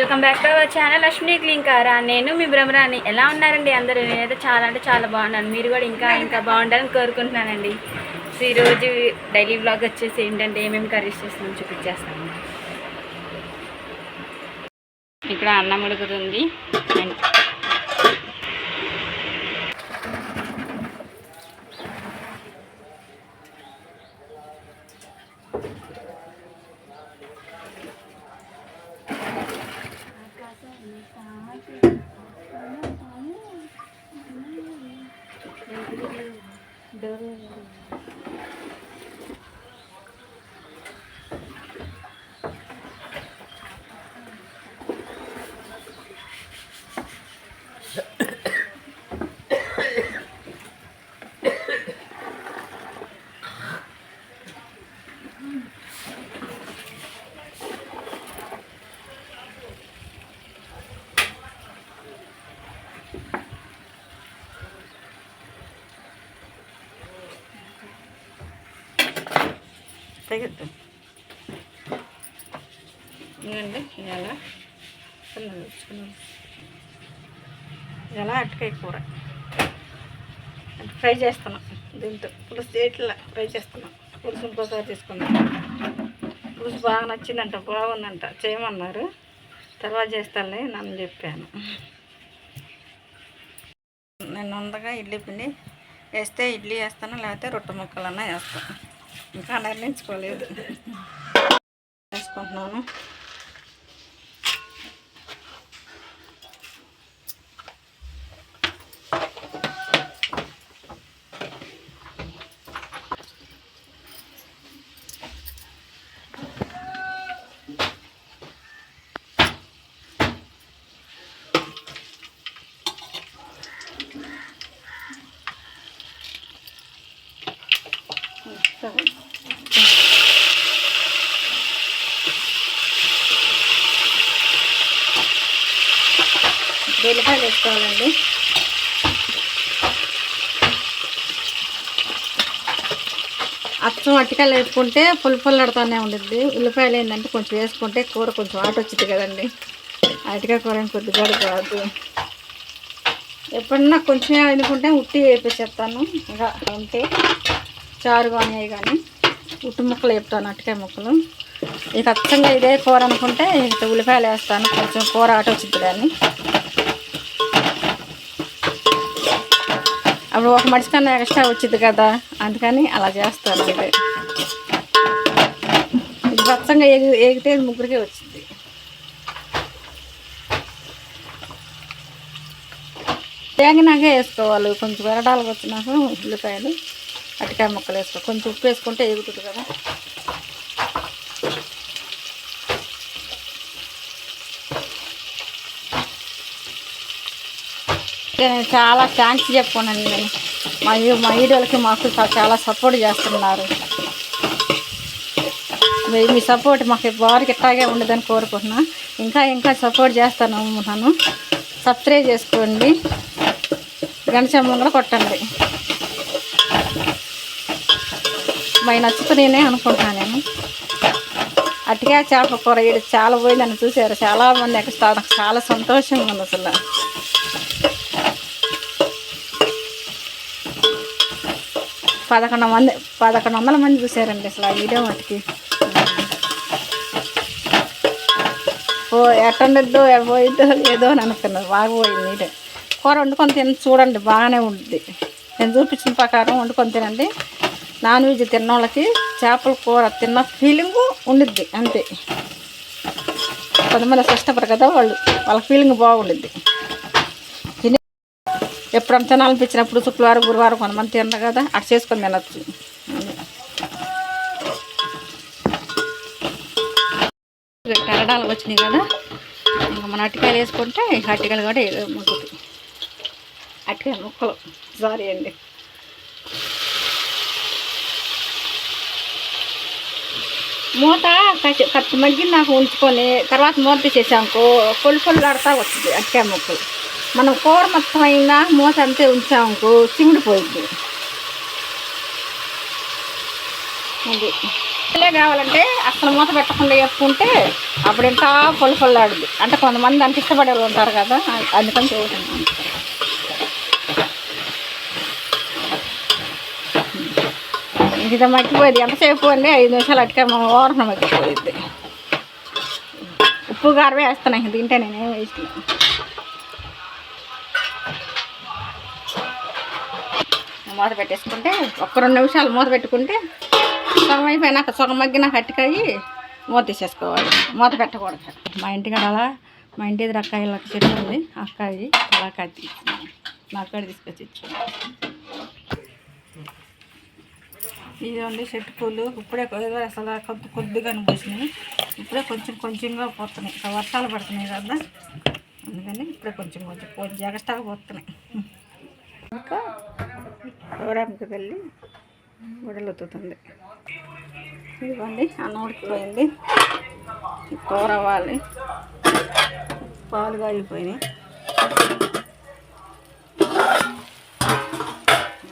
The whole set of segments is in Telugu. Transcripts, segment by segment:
Welcome back to our channel Lakshmi Klinkaara. నేను మీ బ్రహ్మరాణి ఎలా ఉన్నారండి అందరూ? నేనైతే చాలా అంటే చాలా బాగున్నాను. మీరు కూడా ఇంకా ఇంకా బాగుండాలని కోరుకుంటున్నానండి. సో ఈరోజు డైలీ బ్లాగ్ వచ్చేసి ఏంటంటే ఏమేమి కర్రీస్ చేస్తున్నాం చూపించేస్తాను. ఇక్కడ అన్నం ఉడుకుతుంది. Thank you. తెగద్దు ఇదండి ఇలా ఇలా కూర. ఫ్రై చేస్తున్నాం దీంతో. పులుసు ఇట్లా ఫ్రై చేస్తున్నాం. పులుసు ఇంకోసారి తీసుకున్నాం పులుసు బాగా నచ్చిందంట బాగుందంట. చేయమన్నారు. తర్వాత చేస్తానులే నన్ను చెప్పాను. నేను ఉండగా ఇడ్లీ పిండి వేస్తే ఇడ్లీ వేస్తాను లేకపోతే రొట్టె ముక్కలన్నా వేస్తాను. ఇంకా నిర్ణయించుకోలేదు. వేసుకుంటున్నాను సరే వేసుకోవాలండి. అచ్చం అట్టికాయలు వేసుకుంటే పుల్ పుల్లడుతూనే ఉండిద్ది. ఉల్లిపాయలు ఏంటంటే కొంచెం వేసుకుంటే కూర కొంచెం ఆట వచ్చింది కదండి. అరటికాయ కూర ఏం కొద్దిగా కాదు ఎప్పుడన్నా కొంచెం అనుకుంటే ఉట్టి వేపేసేస్తాను ఇంకా ఉంటే చారు కానీ కానీ ఉట్టి ముక్కలు వేపుతాను అట్టికాయ ముక్కలు. ఇక అచ్చంగా ఇదే కూర అనుకుంటే ఉల్లిపాయలు వేస్తాను. కొంచెం కూర ఆట వచ్చింది కానీ. అప్పుడు ఒక మనిషి కన్నా ఎక్స్ట్రా వచ్చింది కదా అందుకని అలా చేస్తాను అంటే ఇది పచ్చంగా ఎగి ఎగితే ముగ్గురికే వచ్చింది. తేగినాకే వేసుకోవాలి కొంచెం వెరడాలకు వచ్చినాక ఉల్లిపాయలు అటికాయ ముక్కలు వేసుకో కొంచెం ఉప్పు వేసుకుంటే ఎగుతుంది కదా. చాలా థ్యాంక్స్ చెప్పుకున్నాను నేను. మా మా వీడియోలకి మాకు చాలా సపోర్ట్ చేస్తున్నారు. మీ మీ సపోర్ట్ మాకు వారికి ఇట్లాగే ఉండదని కోరుకుంటున్నా. ఇంకా ఇంకా సపోర్ట్ చేస్తాను అనుకుంటున్నాను సబ్స్క్రైబ్ చేసుకోండి. గణచమ్మ కూడా కొట్టండి. మరి నచ్చుతున్నానే అనుకుంటున్నాను నేను. అట్టిగా చేప కూర చాలా పోయిందని చూసారు చాలా మంది ఎక్కడ నాకు చాలా సంతోషంగా ఉంది అసలు. పదకొండు మంది పదకొండు వందల మంది చూసారండి అసలు ఆ వీడియో మటుకి ఓ ఎట్టండిద్దో పోయిద్దో ఏదో అని అనుకున్నారు. బాగా పోయింది మీరే కూర వండుకొని తిని చూడండి బాగానే ఉంటుంది నేను చూపించిన ప్రకారం వండుకొని తినండి. నాన్ వెజ్ తిన్న వాళ్ళకి చేపల కూర తిన్న ఫీలింగు ఉండిద్ది అంతే. కొంతమంది కష్టపడరు కదా వాళ్ళు. వాళ్ళ ఫీలింగ్ బాగుండిద్ది. ఎప్పుడన్నా తినాలనిపించినప్పుడు శుక్రవారం గురువారం కొంతమంది తినరు కదా అటు చేసుకొని తినచ్చు. కరడాలు వచ్చినాయి కదా ఇంకా మన అటికాయలు వేసుకుంటే అటికాయలు కూడా ముగ్గుతుంది అటికాయ ముక్కలు. సారీ అండి. మూత కచ్చి కత్తి మగ్గి నాకు ఉంచుకొని తర్వాత మూత తీసేసాము పొల్లు పొల్లు ఆడుతూ వస్తుంది అటికాయ ముక్కలు. మనం కూర మొత్తం అయినా మూత అంతే ఉంచామనుకో చిమిడిపోయింది అది. ఇల్లే కావాలంటే అసలు మూత పెట్టకుండా చెప్పుకుంటే అప్పుడు ఎంత పొలి పొల్లాడుద్ది అంటే కొంతమంది దానికి ఇష్టపడే వాళ్ళు ఉంటారు కదా అందుకని చెబుతున్నాను ఇది మర్చిపోయింది ఎంతసేపు అండి ఐదు నిమిషాలు అటుకే మనం ఓరణ మగ్గిపోయింది ఉప్పు కారం వేస్తున్నాయి. తింటే నేనేం వేస్తున్నాను మూత పెట్టేసుకుంటే ఒక్క రెండు నిమిషాలు మూత పెట్టుకుంటే సగం అయిపోయినాక సగం మగ్గిన అట్టికాయి మూత తీసేసుకోవాలి. మూత పెట్టకూడదు. మా ఇంటి అలా మా ఇంటి ఎదురు అక్కాయి చెట్టు ఉంది. అక్కాయి అలా కత్తి మా అక్కడ తీసుకొచ్చి ఇదండి చెట్టు పూలు. ఇప్పుడే కొద్దిగా అసలు కొద్ది కొద్దిగా పోసినాయి ఇప్పుడే కొంచెం కొంచెంగా పోతున్నాయి. ఇంకా వర్షాలు పడుతున్నాయి కదా. అందుకని ఇప్పుడే కొంచెం కొంచెం కొంచెం పోతున్నాయి. ఇంకా శివరామికి వెళ్ళి గుడలుతుంది ఇదిగోండి అన్నం ఉడికిపోయింది కూర అవ్వాలి. పాలు కాగిపోయినాయి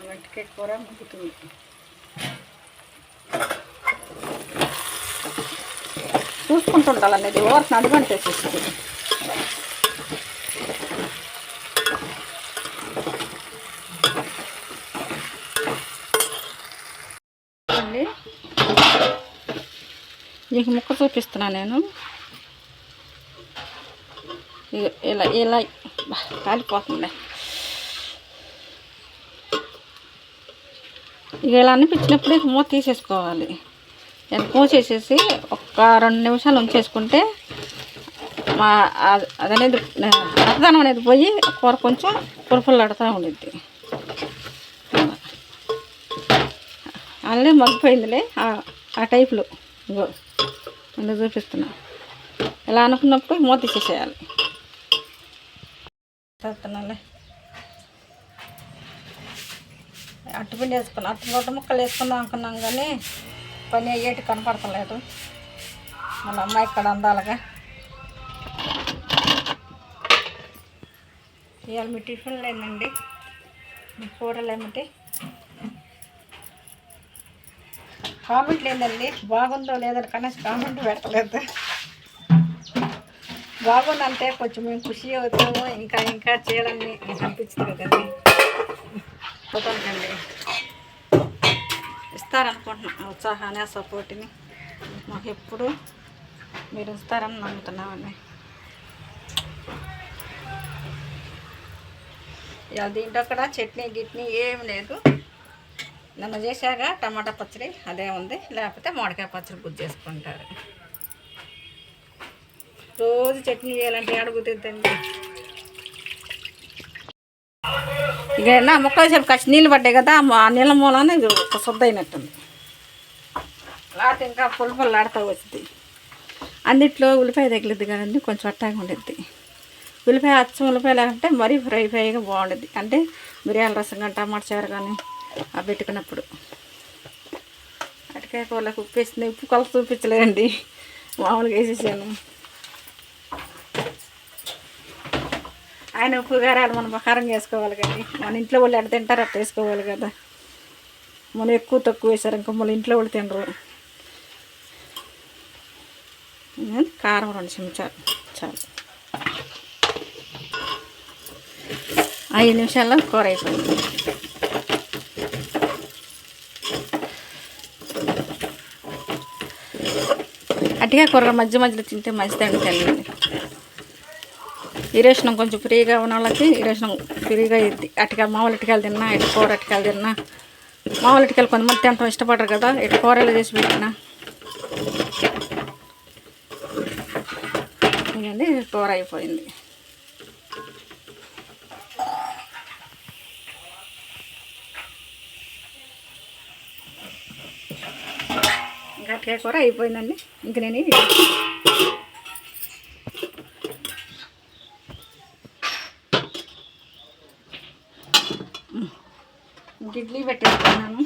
గట్టికే కూర ముగ్గుతుంది. చూసుకుంటుండాలండి ఇది ఓవర్స్ అడ్వాంటేజ్ చేసేస్తుంది అండి మీకు ముక్క చూపిస్తున్నా నేను. ఇలా ఇలా కాలిపోతుంది ఇక ఇలా అనిపించినప్పుడు ఇంక మూత తీసేసుకోవాలి. నేను ఒక రెండు నిమిషాలు ఉంచేసుకుంటే మా అదనేది రక్తదానం అనేది పోయి కూర కొంచెం పులుపులాడుతూ ఉండిద్ది. ఆల్రెడీ మగ్గిపోయిందిలే. ఆ- టైప్లో. ఇంకో అందుకు చూపిస్తున్నా. ఇలా అనుకున్నప్పుడు మూత తీసేసేయాలి. చేస్తున్నాలే అట్టుపిండి వేసుకున్నాం. అట్టు రొట్టె ముక్కలు వేసుకుందాం అనుకున్నాం కానీ పని అయ్యేటి కనపడతలేదు. మన అమ్మాయి ఇక్కడ అందాలుగా. ఇవాళ మీ టిఫిన్లు ఏంటండి మీ కూరలు ఏమిటి? కామెంట్ లేదండి. బాగుందో లేదని కనీసం కామెంట్ పెట్టలేదు. బాగుందంటే కొంచెం మేము ఖుషి అవుతాము. ఇంకా ఇంకా చేయాలని అనిపించింది కదండి. పోతానుకండి. ఇస్తారనుకుంటున్నాం ఉత్సాహాన్ని సపోర్ట్ని. మాకు ఎప్పుడు మీరు ఇస్తారని నమ్ముతున్నామండి. ఇక దీంట్లో కూడా చట్నీ గిట్నీ ఏం లేదు. నిన్న చేశాక టమాటా పచ్చడి అదే ఉంది. లేకపోతే మామిడికాయ పచ్చడి గుజ్జు చేసుకుంటారు. రోజు చట్నీ చేయాలంటే అడుగుతుందండి ఇక నా మొక్కలు చెప్పు కచ్చి నీళ్ళు పడ్డాయి కదా ఆ నీళ్ళ మూలన ఇది ఒక శుద్ధ అయినట్టుంది. లేకపోతే ఇంకా పుల్ల పుల్లాడుతూ వచ్చింది. అన్నిట్లో ఉల్లిపాయ తగిలిద్ది కదండి కొంచెం అట్టాగా ఉండిద్ది. ఉల్లిపాయ అచ్చం ఉల్లిపాయ లేకుంటే మరీ ఫ్రై ఫ్రైగా బాగుండుద్ది. అంటే మిరియాల రసం కానీ టమాటా చారు కానీ ఆ పెట్టుకున్నప్పుడు. అటుకాయ కూరలకు ఉప్పు వేసింది. ఉప్పు కొలత చూపించలేదండి. మామూలుగా వేసేసాను. ఆయన ఉప్పు కారాలు మనం బకారం చేసుకోవాలి కానీ మన ఇంట్లో వాళ్ళు ఎడ తింటారు అట్ట వేసుకోవాలి కదా. మనం ఎక్కువ తక్కువ వేసారు ఇంకా మన ఇంట్లో వాళ్ళు తినరు. కారం రెండు చెంచాలు చాలు. ఐదు నిమిషాల్లో కూర అయిపోయింది. అట్టిగా కూర మధ్య మధ్యలో తింటే మంచిదండి తల్లి ఈరేషణం కొంచెం ఫ్రీగా ఉన్న వాళ్ళకి ఈరేషణం ఫ్రీగా ఇద్ది మామూలు ఇటుకాయలు తిన్నా ఇటు కూర అటుకాయలు తిన్నా. మామూలు ఇటుకాయలు కొంతమంది తినటం ఇష్టపడరు కదా. ఇటు కూరలు చేసి పెట్టినా. ఇదండి కూర అయిపోయింది. గట్టిగా కూర అయిపోయిందండి. ఇంక నేను ఇంక ఇడ్లీ పెట్టేసుకున్నాను.